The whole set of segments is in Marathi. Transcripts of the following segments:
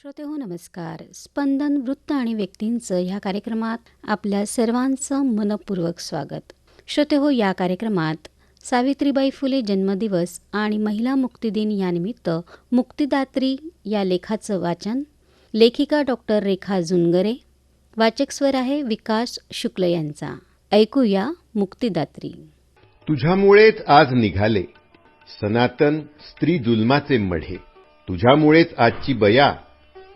श्रोते हो नमस्कार. स्पंदन वृत्त आणि व्यक्तींचं ह्या कार्यक्रमात आपल्या सर्वांचं मनपूर्वक स्वागत. श्रोते हो या कार्यक्रमात सावित्रीबाई फुले जन्मदिवस आणि महिला मुक्ती दिन यानिमित्त मुक्तिदात्री या लेखाचं वाचन लेखिका डॉक्टर रेखा जुनगरे वाचक स्वर आहे विकास शुक्ल यांचा. ऐकूया मुक्तिदात्री. तुझ्यामुळेच आज निघाले. सनातन स्त्री जुलमाचे मढे. तुझ्यामुळेच आजची बया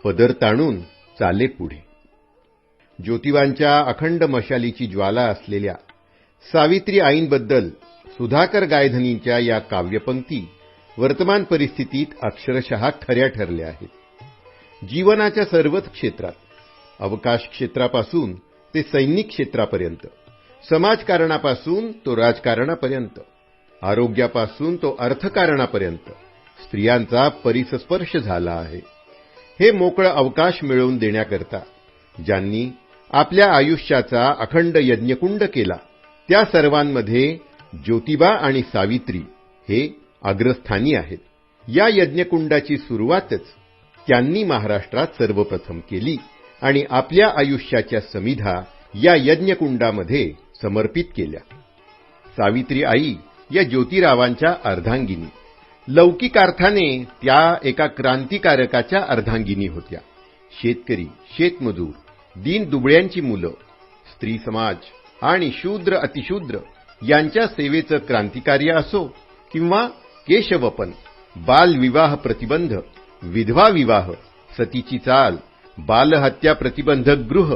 पदर ताणून चाले पुढे. ज्योतिबांच्या अखंड मशालीची ज्वाला असलेल्या सावित्री आईंबद्दल सुधाकर गायधनींच्या या काव्यपंक्ती वर्तमान परिस्थितीत अक्षरशः खऱ्या ठरल्या आहेत. जीवनाच्या सर्वच क्षेत्रात अवकाश क्षेत्रापासून ते सैनिक क्षेत्रापर्यंत समाजकारणापासून तो राजकारणापर्यंत आरोग्यापासून तो अर्थकारणापर्यंत स्त्रियांचा परिसस्पर्श झाला आहे. हे मोकळं अवकाश मिळवून देण्याकरता ज्यांनी आपल्या आयुष्याचा अखंड यज्ञकुंड केला त्या सर्वांमध्ये ज्योतिबा आणि सावित्री हे अग्रस्थानी आहेत. या यज्ञकुंडाची सुरुवातच त्यांनी महाराष्ट्रात सर्वप्रथम केली आणि आपल्या आयुष्याच्या समिधा या यज्ञकुंडामध्ये समर्पित केल्या. सावित्री आई या ज्योतिरावांच्या अर्धांगिनी. लौकिक अर्थाने त्या एका क्रांतिकारकाच्या अर्धांगिनी होत्या. शेतकरी शेतमजूर दीन दुबळ्यांची मुलं स्त्री समाज आणि शूद्र अतिशूद्र यांच्या सेवेचं क्रांतिकार्य असो किंवा केशवपन बालविवाह प्रतिबंध विधवा विवाह सतीची चाल बालहत्या प्रतिबंधक गृह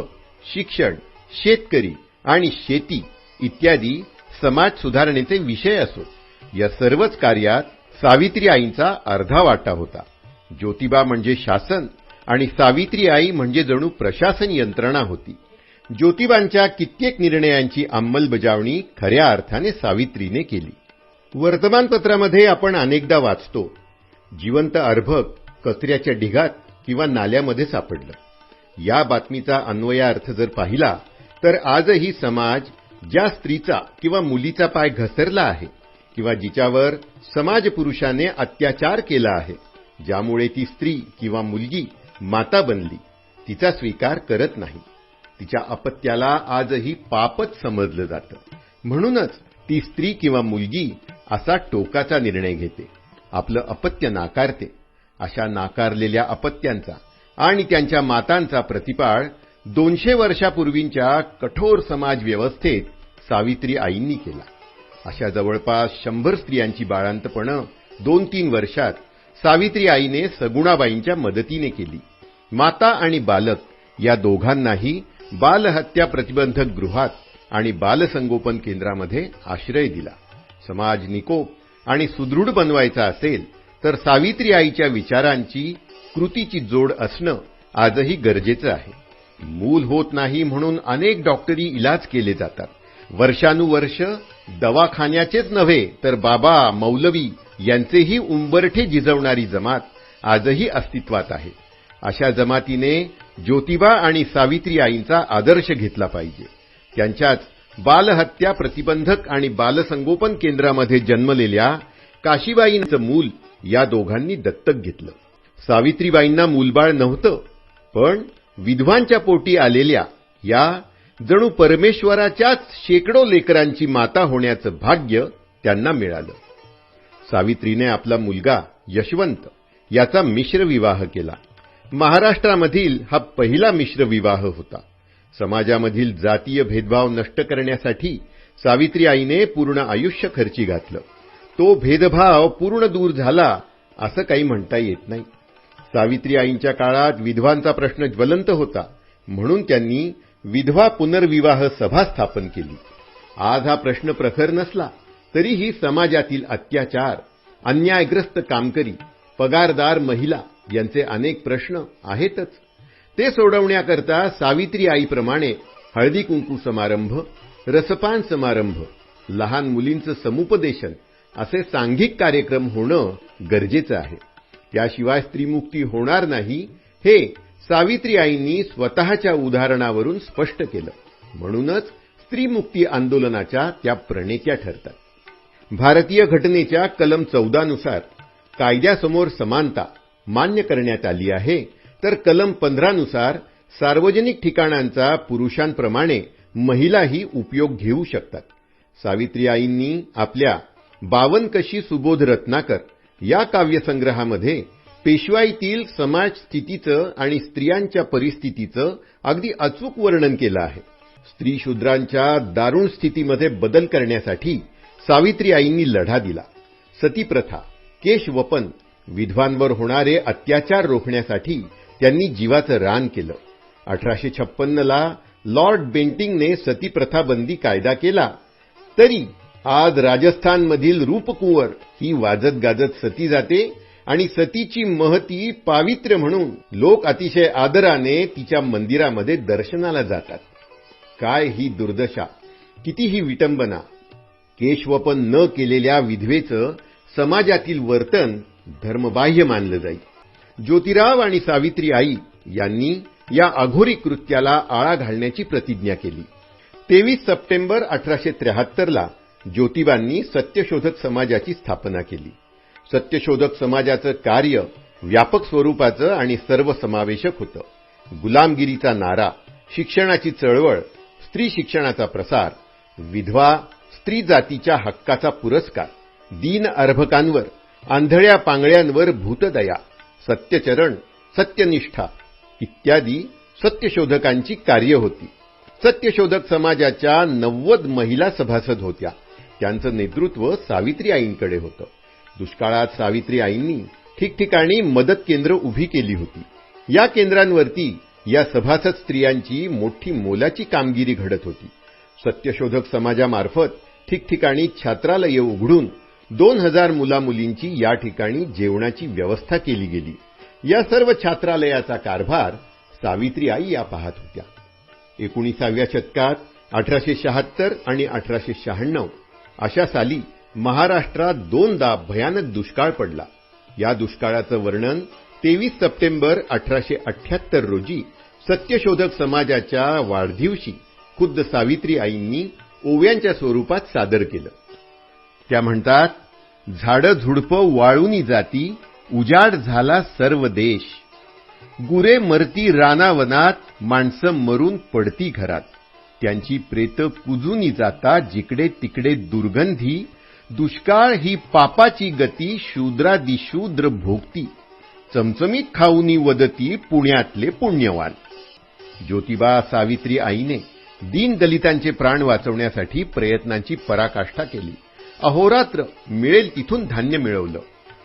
शिक्षण शेतकरी आणि शेती इत्यादी समाज सुधारणेचे विषय असो. या सर्वच कार्यात सावित्री आईंचा अर्धा वाटा होता. ज्योतिबा म्हणजे शासन आणि सावित्री आई म्हणजे जणू प्रशासन यंत्रणा होती. ज्योतिबांच्या कित्येक निर्णयांची अंमलबजावणी खऱ्या अर्थाने सावित्रीने केली. वर्तमानपत्रामध्ये आपण अनेकदा वाचतो जिवंत अर्भक कचऱ्याच्या ढिगात किंवा नाल्यामध्ये सापडलं. या बातमीचा अन्वयार्थ जर पाहिला तर आजही समाज ज्या स्त्रीचा किंवा मुलीचा पाय घसरला आहे किंवा जिच्यावर समाज पुरुषाने अत्याचार केला आहे ज्यामुळे ती स्त्री किंवा मुलगी माता बनली तिचा स्वीकार करत नाही. तिच्या अपत्याला आजही पापच समजलं जातं. म्हणूनच ती स्त्री किंवा मुलगी असा टोकाचा निर्णय घेते आपलं अपत्य नाकारते. अशा नाकारलेल्या अपत्यांचा आणि त्यांच्या मातांचा प्रतिपाळ दोनशे वर्षापूर्वींच्या कठोर समाज व्यवस्थेत सावित्री आईंनी केला. अशा जवळपास शंभर स्त्रियांची बाळांतपणं दोन तीन वर्षात सावित्री आईने सगुणाबाईंच्या मदतीने केली. माता आणि बालक या दोघांनाही बालहत्या प्रतिबंधक गृहात आणि बालसंगोपन केंद्रामध्ये आश्रय दिला. समाज निकोप आणि सुदृढ बनवायचा असेल तर सावित्री आईच्या विचारांची कृतीची जोड असणं आजही गरजेचं आहे. मूल होत नाही म्हणून अनेक डॉक्टरी इलाज केले जातात. वर्षानुवर्ष दवाखान्याचेच नव्हे तर बाबा मौलवी यांचेही उंबरठे जिजवणारी जमात आजही अस्तित्वात आहे. अशा जमातीने ज्योतिबा आणि सावित्री आईंचा आदर्श घेतला पाहिजे. त्यांच्याच बालहत्या प्रतिबंधक आणि बालसंगोपन केंद्रामध्ये जन्मलेल्या काशीबाईंचं मूल या दोघांनी दत्तक घेतलं. सावित्रीबाईंना मूलबाळ नव्हतं पण विधवांच्या पोटी आलेल्या या जणू परमेश्वराच्याच शेकडो लेकरांची माता होण्याचं भाग्य त्यांना मिळालं. सावित्रीने आपला मुलगा यशवंत याचा मिश्र विवाह केला. महाराष्ट्रामधील हा पहिला मिश्र विवाह होता. समाजामधील जातीय भेदभाव नष्ट करण्यासाठी सावित्री आईने पूर्ण आयुष्य खर्ची घातलं. तो भेदभाव पूर्ण दूर झाला असं काही म्हणता येत नाही. सावित्री आईंच्या काळात विधवांचा प्रश्न ज्वलंत होता. म्हणून त्यांनी विधवा पुनर्विवाह सभा स्थापन केली. आज हा प्रश्न प्रखर नसला तरीही समाजातील अत्याचार अन्यायग्रस्त कामकरी पगारदार महिला यांचे अनेक प्रश्न आहेतच. ते सोडवण्याकरता सावित्री आईप्रमाणे हळदी कुंकू समारंभ रसपान समारंभ लहान मुलींचं समुपदेशन असे सांघिक कार्यक्रम होणं गरजेचं आहे. त्याशिवाय स्त्रीमुक्ती होणार नाही हे सावित्री आईंनी स्वतःच्या उदाहरणावरून स्पष्ट केलं. म्हणूनच स्त्रीमुक्ती आंदोलनाच्या त्या प्रणेत्या ठरतात. भारतीय घटनेच्या कलम चौदानुसार कायद्यासमोर समानता मान्य करण्यात आली आहे तर कलम पंधरानुसार सार्वजनिक ठिकाणांचा पुरुषांप्रमाणे महिलाही उपयोग घेऊ शकतात. सावित्री आईंनी आपल्या बावनकशी सुबोध रत्नाकर या काव्यसंग्रहामध्ये पेशवाईतील समाज स्थितीचं आणि स्त्रियांच्या परिस्थितीचं अगदी अचूक वर्णन केलं आहे. स्त्री शूद्रांच्या दारुण स्थितीमध्ये बदल करण्यासाठी सावित्री आईंनी लढा दिला. सतीप्रथा केशवपन विधवांवर होणारे अत्याचार रोखण्यासाठी त्यांनी जीवाचं रान केलं. अठराशे छप्पन्नला लॉर्ड बेंटिंगने सतीप्रथाबंदी कायदा केला. तरी आज राजस्थानमधील रूपकुंवर ही वाजत गाजत सती जाते आणि सतीची महती पावित्र्य म्हणून लोक अतिशय आदराने तिच्या मंदिरामध्ये दर्शनाला जातात. काय ही दुर्दशा किती ही विटंबना केशवपन न केलेल्या विधवेचं समाजातील वर्तन धर्मबाह्य मानलं जाईल ज्योतिराव आणि सावित्री आई यांनी या अघोरी कृत्याला आळा घालण्याची प्रतिज्ञा केली. तेवीस सप्टेंबर अठराशे त्र्याहत्तरला ज्योतिबांनी सत्यशोधक समाजाची स्थापना केली. सत्यशोधक समाजाचं कार्य व्यापक स्वरूपाचं आणि सर्वसमावेशक होतं. गुलामगिरीचा नारा शिक्षणाची चळवळ स्त्री शिक्षणाचा प्रसार विधवा स्त्री जातीच्या हक्काचा पुरस्कार दीन अर्भकांवर आंधळ्या पांगळ्यांवर भूतदया सत्यचरण सत्यनिष्ठा इत्यादी सत्यशोधकांची कार्य होती. सत्यशोधक समाजाच्या नव्वद महिला सभासद होत्या. त्यांचं नेतृत्व सावित्री आईंकडे होतं. दुष्काळात सावित्री आईंनी ठिकठिकाणी मदत केंद्र उभी केली होती. या केंद्रांवरती या सभासद स्त्रियांची मोठी मोलाची कामगिरी घडत होती. सत्यशोधक समाजामार्फत ठिकठिकाणी छात्रालये उघडून दोन हजार मुलामुलींची या ठिकाणी जेवणाची व्यवस्था केली गेली. या सर्व छात्रालयाचा कारभार सावित्री आई या पाहत होत्या. एकोणीसाव्या शतकात अठराशे शहात्तर आणि अठराशे शहाण्णव अशा साली महाराष्ट्रात दोनदा भयानक दुष्काळ पडला. या दुष्काळाचं वर्णन तेवीस सप्टेंबर अठराशे अठ्याहत्तर रोजी सत्यशोधक समाजाच्या वाढदिवशी खुद्द सावित्री आईंनी ओव्यांच्या स्वरूपात सादर केलं. त्या म्हणतात झाडं झुडपं वाळूनी जाती उजाड झाला सर्व देश. गुरे मरती रानावनात माणसं मरून पडती घरात. त्यांची प्रेत कुजूनी जाता जिकडे तिकडे दुर्गंधी दुष्काळ ही पापाची गती शूद्रादिशूद्र भोगती चमचमीत खाऊनी वदती पुण्यातले पुण्यवान. ज्योतिबा सावित्री आईने दीन दलितांचे प्राण वाचवण्यासाठी प्रयत्नांची पराकाष्ठा केली. अहोरात्र मिळेल तिथून धान्य मिळवलं.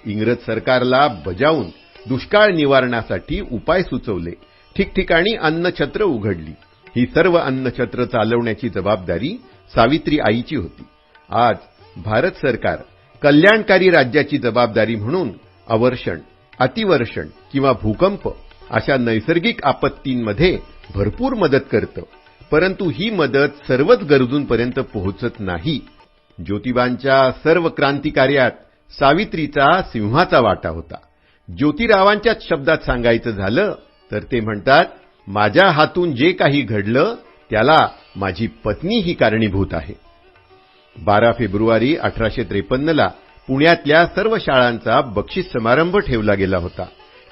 इंग्रज सरकारला बजावून दुष्काळ निवारणासाठी उपाय सुचवले. ठिकठिकाणी अन्नछत्र उघडली. ही सर्व अन्नछत्र चालवण्याची जबाबदारी सावित्री आईची होती. आज भारत सरकार कल्याणकारी राज्याची जबाबदारी म्हणून अवर्षण अतिवर्षण किंवा भूकंप अशा नैसर्गिक आपत्तींमध्ये भरपूर मदत करतं. परंतु ही मदत सर्वच गरजूंपर्यंत पोहोचत नाही. ज्योतिबांच्या सर्व क्रांतिकार्यात सावित्रीचा सिंहाचा वाटा होता. ज्योतिरावांच्याच शब्दात सांगायचं झालं तर ते म्हणतात माझ्या हातून जे काही घडलं त्याला माझी पत्नी ही कारणीभूत आहे. बारा फेब्रुवारी अठराशे त्रेपन्नला पुण्यातल्या सर्व शाळांचा बक्षीस समारंभ ठेवला गेला होता.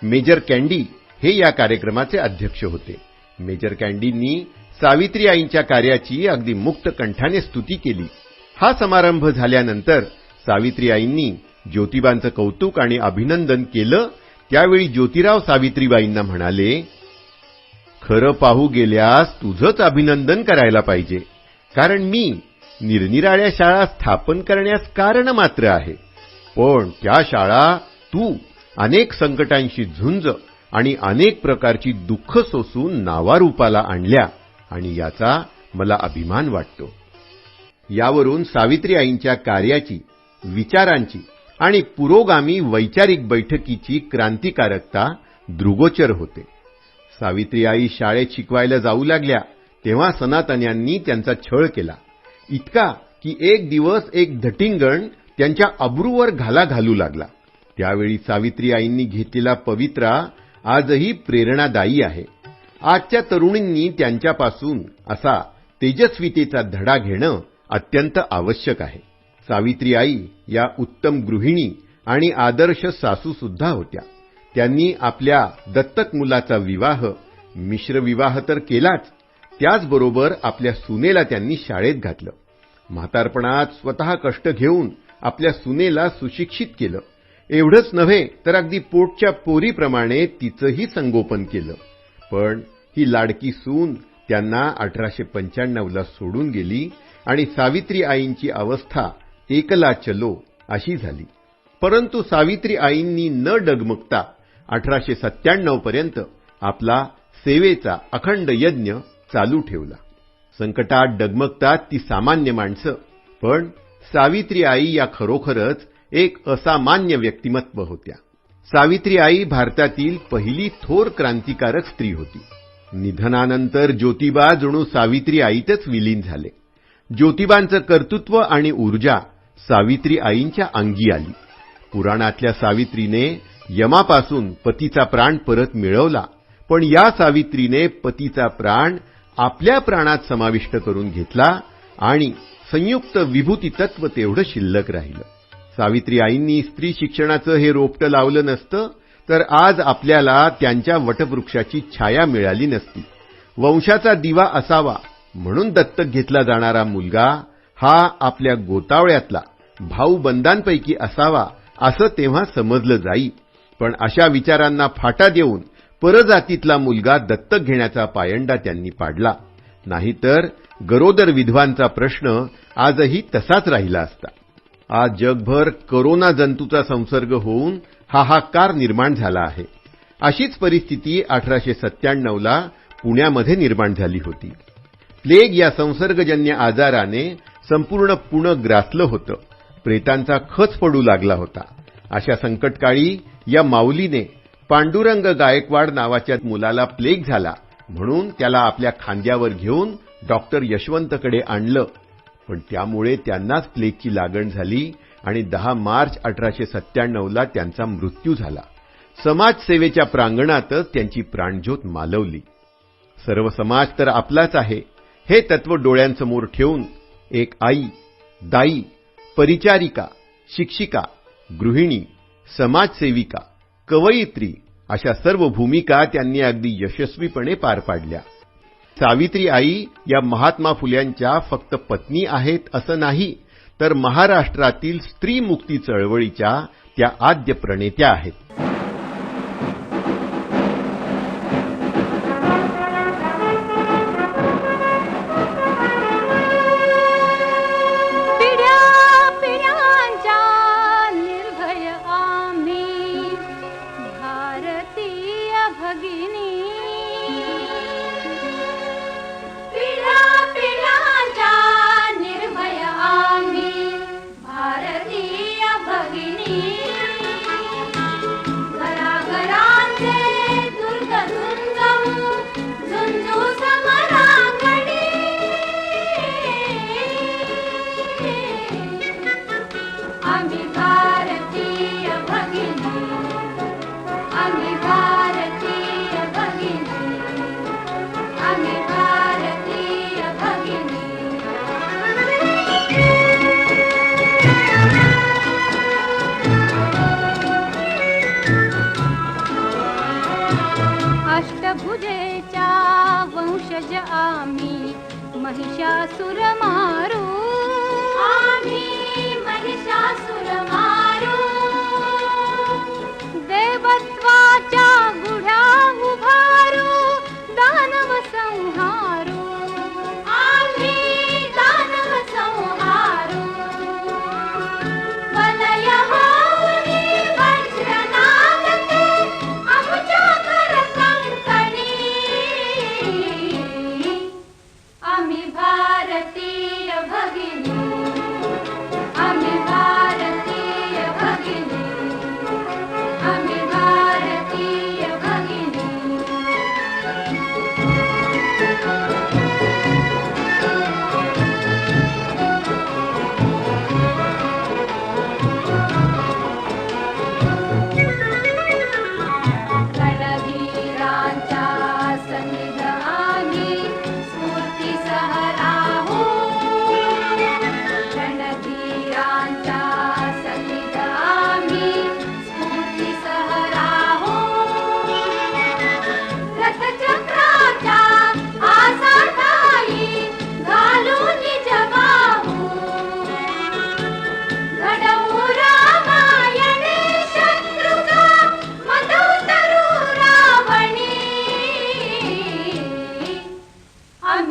मेजर कॅन्डी हे या कार्यक्रमाचे अध्यक्ष होते. मेजर कॅन्डींनी सावित्री आईंच्या कार्याची अगदी मुक्त कंठाने स्तुती केली. हा समारंभ झाल्यानंतर सावित्री आईंनी ज्योतिबांचं कौतुक आणि अभिनंदन केलं. त्यावेळी ज्योतिराव सावित्रीबाईंना म्हणाले खरं पाहू गेल्यास तुझंच अभिनंदन करायला पाहिजे. कारण मी निरनिराळ्या शाळा स्थापन करण्यास कारण मात्र आहे. पण त्या शाळा तू अनेक संकटांशी झुंज आणि अनेक प्रकारची दुःख सोसून नावारूपाला आणल्या आणि याचा मला अभिमान वाटतो. यावरून सावित्री आईंच्या कार्याची विचारांची आणि पुरोगामी वैचारिक बैठकीची क्रांतिकारकता दृगोचर होते. सावित्री आई शाळेत शिकवायला जाऊ लागल्या तेव्हा सनातन्यांनी त्यांचा छळ केला. इतका की एक दिवस एक धटिंगण त्यांच्या अब्रूवर घाला घालू लागला. त्यावेळी सावित्री आईंनी घेतलेला पवित्रा आजही प्रेरणादायी आहे. आजच्या तरुणींनी त्यांच्यापासून असा तेजस्वितेचा धडा घेणं अत्यंत आवश्यक आहे. सावित्री आई या उत्तम गृहिणी आणि आदर्श सासू सुद्धा होत्या. त्यांनी आपल्या दत्तक मुलाचा विवाह मिश्र विवाह तर केलाच त्याचबरोबर आपल्या सुनेला त्यांनी शाळेत घातलं. म्हातारपणात स्वतः कष्ट घेऊन आपल्या सुनेला सुशिक्षित केलं. एवढंच नव्हे तर अगदी पोटच्या पोरीप्रमाणे तिचंही संगोपन केलं. पण ही लाडकी सून त्यांना अठराशे पंच्याण्णवला सोडून गेली आणि सावित्री आईंची अवस्था एकला चलो अशी झाली. परंतु सावित्री आईंनी न डगमगता अठराशे सत्त्याण्णव पर्यंत आपला सेवेचा अखंड यज्ञ चालू ठेवला. संकटात डगमगतात ती सामान्य माणसं पण सावित्री आई या खरोखरच एक असामान्य व्यक्तिमत्व होत्या. सावित्री आई भारतातील पहिली थोर क्रांतिकारक स्त्री होती. निधनानंतर ज्योतिबा जणू सावित्री आईतच विलीन झाले. ज्योतिबांचं कर्तृत्व आणि ऊर्जा सावित्री आईंच्या अंगी आली. पुराणातल्या सावित्रीने यमापासून पतीचा प्राण परत मिळवला पण या सावित्रीने पतीचा प्राण आपल्या प्राणात समाविष्ट करून घेतला आणि संयुक्त विभूती तत्व तेवढं शिल्लक राहिलं. सावित्री आईंनी स्त्री शिक्षणाचं हे रोपटं लावलं नसतं तर आज आपल्याला त्यांच्या वटवृक्षाची छाया मिळाली नसती. वंशाचा दिवा असावा म्हणून दत्तक घेतला जाणारा मुलगा हा आपल्या गोतावळ्यातला भाऊबंदांपैकी असावा असं तेव्हा समजलं जाई. पण अशा विचारांना फाटा देऊन परजातीतला मुलगा दत्तक घेण्याचा पायंडा त्यांनी पाडला. नाहीतर गरोदर विधवांचा प्रश्न आजही तसाच राहिला असता. आज जगभर करोना जंतूचा संसर्ग होऊन हाहाकार निर्माण झाला आहे. अशीच परिस्थिती अठराशे सत्त्याण्णवला पुण्यामध्ये निर्माण झाली होती. प्लेग या संसर्गजन्य आजाराने संपूर्ण पुणे ग्रासलं होतं. प्रेतांचा खच पडू लागला होता. अशा संकटकाळी या माऊलीने पांडुरंग गायकवाड नावाच्या मुलाला प्लेग झाला म्हणून त्याला आपल्या खांद्यावर घेऊन डॉक्टर यशवंतकडे आणलं. पण त्यामुळे त्यांनाच प्लेगची लागण झाली आणि दहा मार्च अठराशे सत्त्याण्णवला त्यांचा मृत्यू झाला. समाजसेवेच्या प्रांगणातच त्यांची प्राणज्योत मालवली. सर्व समाज तर आपलाच आहे. हे तत्व डोळ्यांसमोर ठेवून एक आई दाई परिचारिका शिक्षिका गृहिणी समाजसेविका कवयित्री अशा सर्व भूमिका त्यांनी अगदी यशस्वीपणे पार पाडल्या. सावित्री आई या महात्मा फुल्यांच्या फक्त पत्नी आहेत असं नाही तर महाराष्ट्रातील स्त्री मुक्ती चळवळीच्या त्या आद्य प्रणेत्या आहेत. अष्टभुजे चा वंशज च वंशजामि महिषासुर मा महिषासुर मा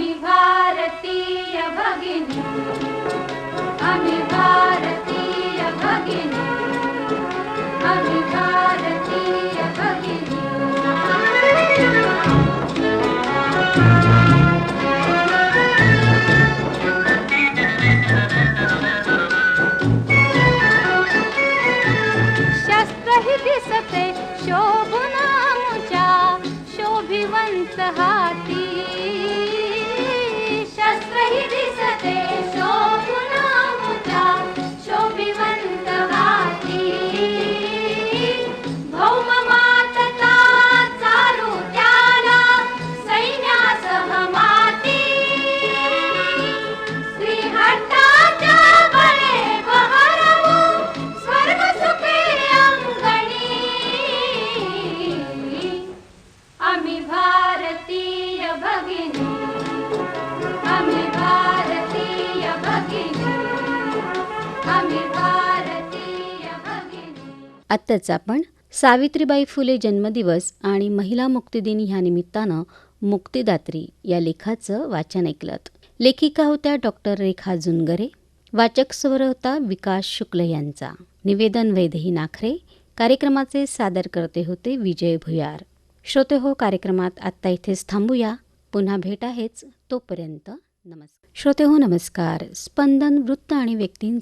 अमि भारतीय भगिनी। अमि भगिनि। अनिभारतीय भगिन आत्ताच आपण सावित्रीबाई फुले जन्मदिवस आणि महिला मुक्तिदिन ह्या निमित्तानं मुक्तिदात्री या लेखाचं वाचन ऐकलं लेखिका होत्या डॉक्टर रेखा जुनगरे वाचक स्वर होता विकास शुक्ल यांचा. निवेदन वैदेही नाखरे कार्यक्रमाचे सादर करते होते विजय भुयार. श्रोते हो कार्यक्रमात आत्ता इथेच थांबूया. पुन्हा भेट आहेच तोपर्यंत. नमस्कार. श्रोते हो नमस्कार. स्पंदन वृत्त आणि व्यक्तींचे